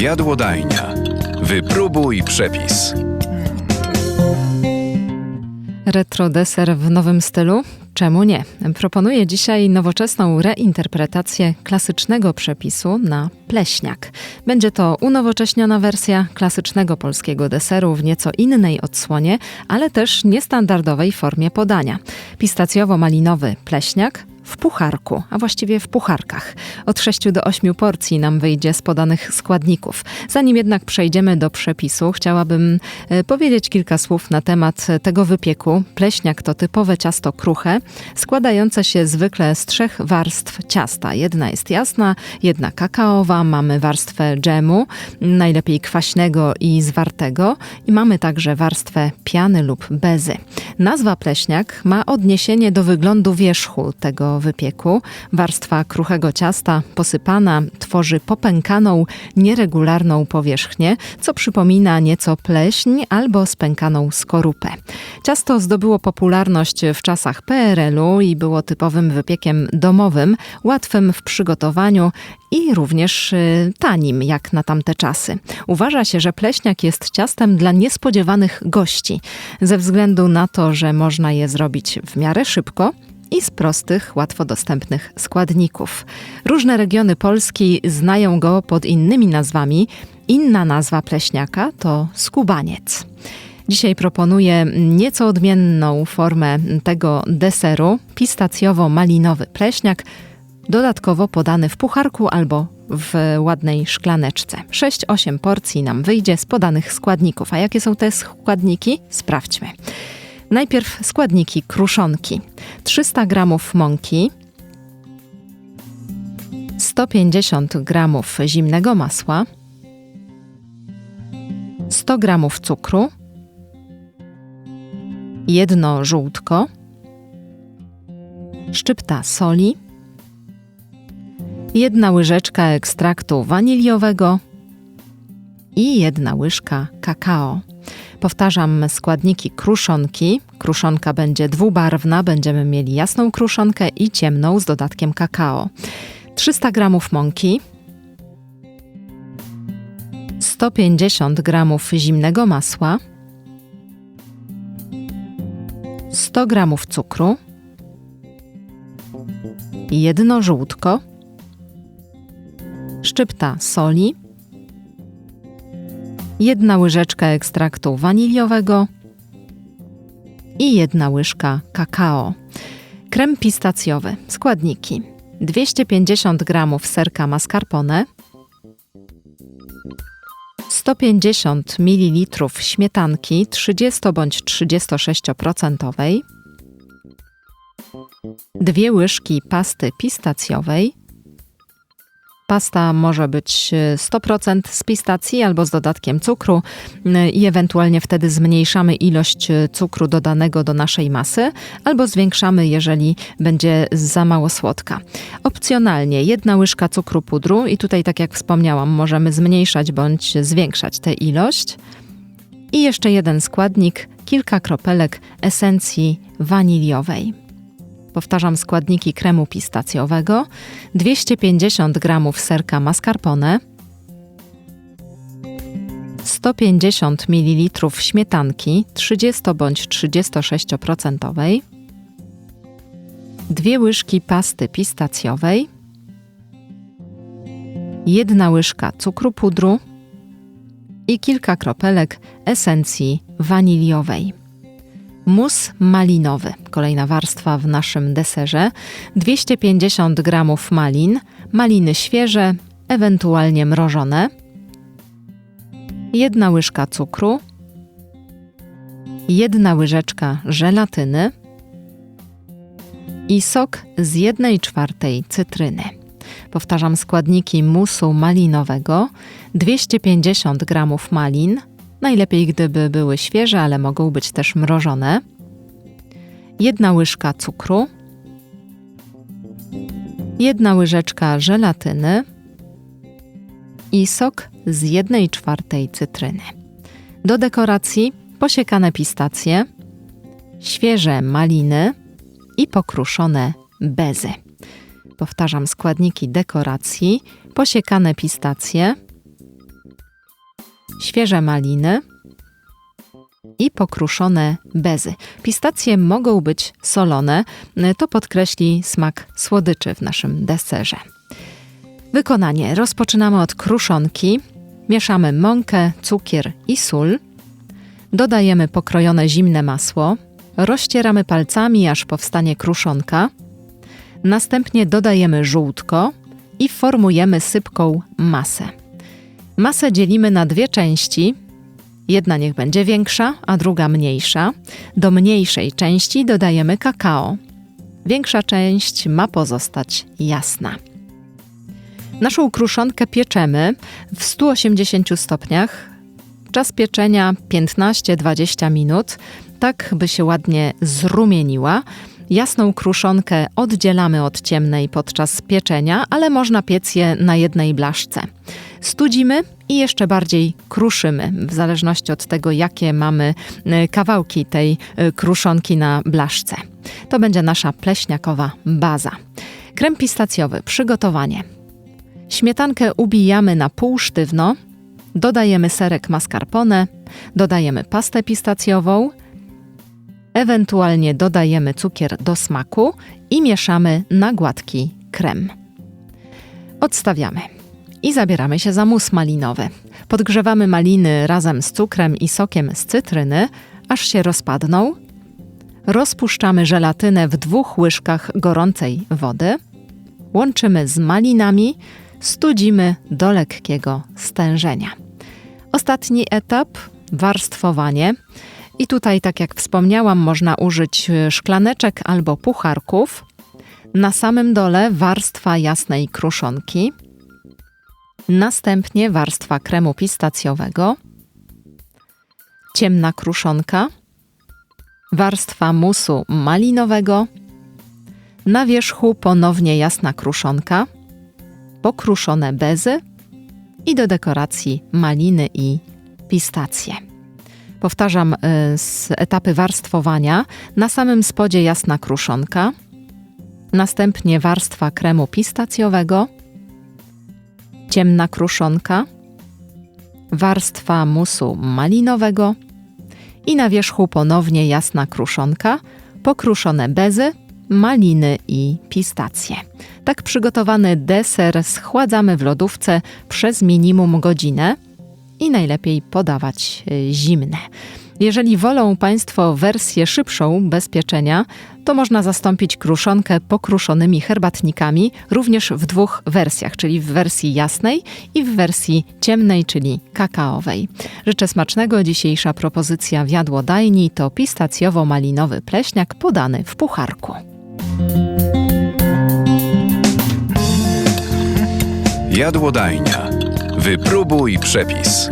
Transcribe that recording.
Jadłodajnia. Wypróbuj przepis. Retro deser w nowym stylu? Czemu nie? Proponuję dzisiaj nowoczesną reinterpretację klasycznego przepisu na pleśniak. Będzie to unowocześniona wersja klasycznego polskiego deseru w nieco innej odsłonie, ale też niestandardowej formie podania. Pistacjowo-malinowy pleśniak w pucharku, a właściwie w pucharkach. Od 6 do 8 porcji nam wyjdzie z podanych składników. Zanim jednak przejdziemy do przepisu, chciałabym e, powiedzieć kilka słów na temat tego wypieku. Pleśniak to typowe ciasto kruche, składające się zwykle z trzech warstw ciasta. Jedna jest jasna, jedna kakaowa, mamy warstwę dżemu, najlepiej kwaśnego i zwartego i mamy także warstwę piany lub bezy. Nazwa pleśniak ma odniesienie do wyglądu wierzchu tego wypieku. Warstwa kruchego ciasta posypana tworzy popękaną, nieregularną powierzchnię, co przypomina nieco pleśń albo spękaną skorupę. Ciasto zdobyło popularność w czasach PRL-u i było typowym wypiekiem domowym, łatwym w przygotowaniu i również y, tanim jak na tamte czasy. Uważa się, że pleśniak jest ciastem dla niespodziewanych gości, ze względu na to, że można je zrobić w miarę szybko i z prostych, łatwo dostępnych składników. Różne regiony Polski znają go pod innymi nazwami. Inna nazwa pleśniaka to skubaniec. Dzisiaj proponuję nieco odmienną formę tego deseru, pistacjowo-malinowy pleśniak, dodatkowo podany w pucharku albo w ładnej szklaneczce. 6-8 porcji nam wyjdzie z podanych składników. A jakie są te składniki? Sprawdźmy. Najpierw składniki kruszonki. 300 g mąki, 150 g zimnego masła, 100 g cukru, jedno żółtko, szczypta soli, jedna łyżeczka ekstraktu waniliowego i jedna łyżka kakao. Powtarzam składniki kruszonki. Kruszonka będzie dwubarwna, będziemy mieli jasną kruszonkę i ciemną z dodatkiem kakao. 300 g mąki, 150 g zimnego masła, 100 g cukru, jedno żółtko, szczypta soli, jedna łyżeczka ekstraktu waniliowego i jedna łyżka kakao. Krem pistacjowy. Składniki: 250 g serka mascarpone, 150 ml śmietanki 30 bądź 36%, dwie łyżki pasty pistacjowej, Pasta może być 100% e, z pistacji albo z dodatkiem cukru e, i ewentualnie wtedy zmniejszamy ilość e, cukru dodanego do naszej masy albo zwiększamy, jeżeli będzie za mało słodka. Opcjonalnie jedna łyżka cukru pudru i tutaj tak jak wspomniałam możemy zmniejszać bądź zwiększać tę ilość. I jeszcze jeden składnik, kilka kropelek esencji waniliowej. Powtarzam składniki kremu pistacjowego, 250 g serka mascarpone, 150 ml śmietanki 30 bądź 36%, dwie łyżki pasty pistacjowej, jedna łyżka cukru pudru. I kilka kropelek esencji waniliowej. Mus malinowy, kolejna warstwa w naszym deserze. 250 g malin, maliny świeże, ewentualnie mrożone. Jedna łyżka cukru. Jedna łyżeczka żelatyny i sok z jednej czwartej cytryny. Powtarzam składniki musu malinowego: 250 g malin, Najlepiej, gdyby były świeże, ale mogą być też mrożone. Jedna łyżka cukru, jedna łyżeczka żelatyny i sok z jednej czwartej cytryny. Do dekoracji posiekane pistacje, świeże maliny i pokruszone bezy. Powtarzam składniki dekoracji: posiekane pistacje, świeże maliny i pokruszone bezy. Pistacje mogą być solone, to podkreśli smak słodyczy w naszym deserze. Wykonanie. Rozpoczynamy od kruszonki. Mieszamy mąkę, cukier i sól. Dodajemy pokrojone zimne masło. Rozcieramy palcami, aż powstanie kruszonka. Następnie dodajemy żółtko i formujemy sypką masę. Masę dzielimy na dwie części. Jedna niech będzie większa, a druga mniejsza. Do mniejszej części dodajemy kakao. Większa część ma pozostać jasna. Naszą kruszonkę pieczemy w 180 stopniach. Czas pieczenia 15-20 minut, tak by się ładnie zrumieniła. Jasną kruszonkę oddzielamy od ciemnej podczas pieczenia, ale można piec je na jednej blaszce. Studzimy i jeszcze bardziej kruszymy, w zależności od tego, jakie mamy y, kawałki tej y, kruszonki na blaszce. To będzie nasza pleśniakowa baza. Krem pistacjowy, przygotowanie. Śmietankę ubijamy na pół sztywno, dodajemy serek mascarpone, dodajemy pastę pistacjową, ewentualnie dodajemy cukier do smaku i mieszamy na gładki krem. Odstawiamy i zabieramy się za mus malinowy. Podgrzewamy maliny razem z cukrem i sokiem z cytryny, aż się rozpadną. Rozpuszczamy żelatynę w dwóch łyżkach gorącej wody. Łączymy z malinami, studzimy do lekkiego stężenia. Ostatni etap warstwowanie. I tutaj, tak jak wspomniałam, można użyć szklaneczek albo pucharków. Na samym dole warstwa jasnej kruszonki. Następnie warstwa kremu pistacjowego. Ciemna kruszonka. Warstwa musu malinowego. Na wierzchu ponownie jasna kruszonka. Pokruszone bezy. I do dekoracji maliny i pistacje powtarzam, y, z etapy warstwowania. Na samym spodzie jasna kruszonka, następnie warstwa kremu pistacjowego, ciemna kruszonka, warstwa musu malinowego i na wierzchu ponownie jasna kruszonka, pokruszone bezy, maliny i pistacje. Tak przygotowany deser schładzamy w lodówce przez minimum godzinę i najlepiej podawać y, zimne. Jeżeli wolą Państwo wersję szybszą, bez pieczenia, to można zastąpić kruszonkę pokruszonymi herbatnikami również w dwóch wersjach, czyli w wersji jasnej i w wersji ciemnej, czyli kakaowej. Życzę smacznego. Dzisiejsza propozycja w jadłodajni to pistacjowo-malinowy pleśniak podany w pucharku. Jadłodajnia. Wypróbuj przepis.